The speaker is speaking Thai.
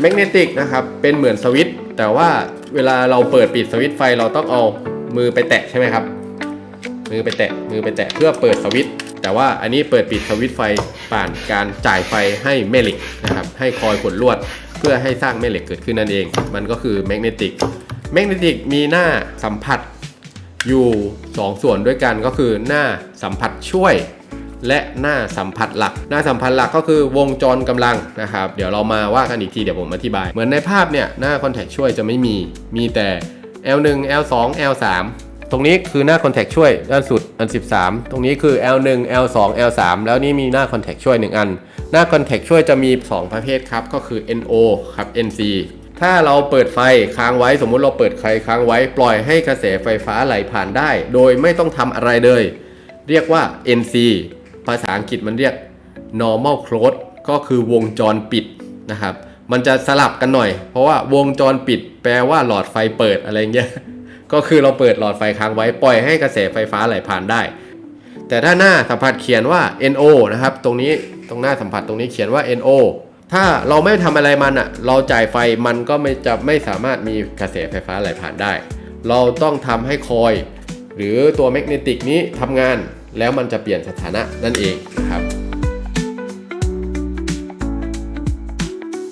แมกเนติกนะครับ เป็นเหมือนสวิตช์แต่ว่าเวลาเราเปิดปิดสวิตช์ไฟเราต้องเอามือไปแตะใช่ไหมครับ มือไปแตะมือไปแตะเพื่อเปิดสวิตช์แต่ว่าอันนี้เปิดปิดสวิตช์ไฟผ่านการจ่ายไฟให้แม่เหล็กนะครับ ให้คอยขนลวด เพื่อให้สร้างแม่เหล็กเกิดขึ้นนั่นเอง มันก็คือแมกเนติกแมกเนติกมีหน้าสัมผัสอยู่ 2 ส่วนด้วยกันก็คือหน้าสัมผัสช่วย และหน้าสัมผัสหลัก หน้าสัมผัสหลักก็คือวงจรกำลังนะครับ เดี๋ยวเรามาว่ากันอีกทีเดี๋ยวผมอธิบาย เหมือนในภาพเนี่ยหน้าคอนแทคช่วยจะไม่มี มีแต่ L1 L2 L3 ตรงนี้คือหน้าคอนแทคช่วยด้านสุดอัน 13 ตรงนี้คือ L1 L2 L3 แล้วนี่มีหน้าคอนแทคช่วย 1 อัน หน้าคอนแทคช่วยจะมี 2 ประเภทครับ ก็คือ NO ครับ NC ถ้าเราเปิดไฟค้างไว้สมมุติเราเปิดไฟค้างไว้ปล่อยให้กระแสไฟฟ้าไหลผ่านได้ โดยไม่ต้องทำอะไรเลย เรียกว่า NC ภาษาอังกฤษมันเรียก normal close ก็คือวงจรปิดนะครับ มันจะสลับกันหน่อย เพราะว่าวงจรปิดแปลว่าหลอดไฟเปิดอะไรเงี้ย ก็คือเราเปิดหลอดไฟค้างไว้ปล่อยให้กระแสไฟฟ้าไหลผ่านได้ แต่ถ้าหน้าสัมผัสเขียนว่า NO นะครับ ตรงนี้ตรงหน้าสัมผัสตรงนี้เขียนว่า NO ถ้าเราไม่ทำอะไรมันอะ เราจ่ายไฟมันก็ไม่จะไม่สามารถมีกระแสไฟฟ้าไหลผ่านได้ เราต้องทำให้คอย หรือตัวแมกเนติกนี้ทำงาน แล้วมันจะเปลี่ยนสถานะนั่นเองนะครับ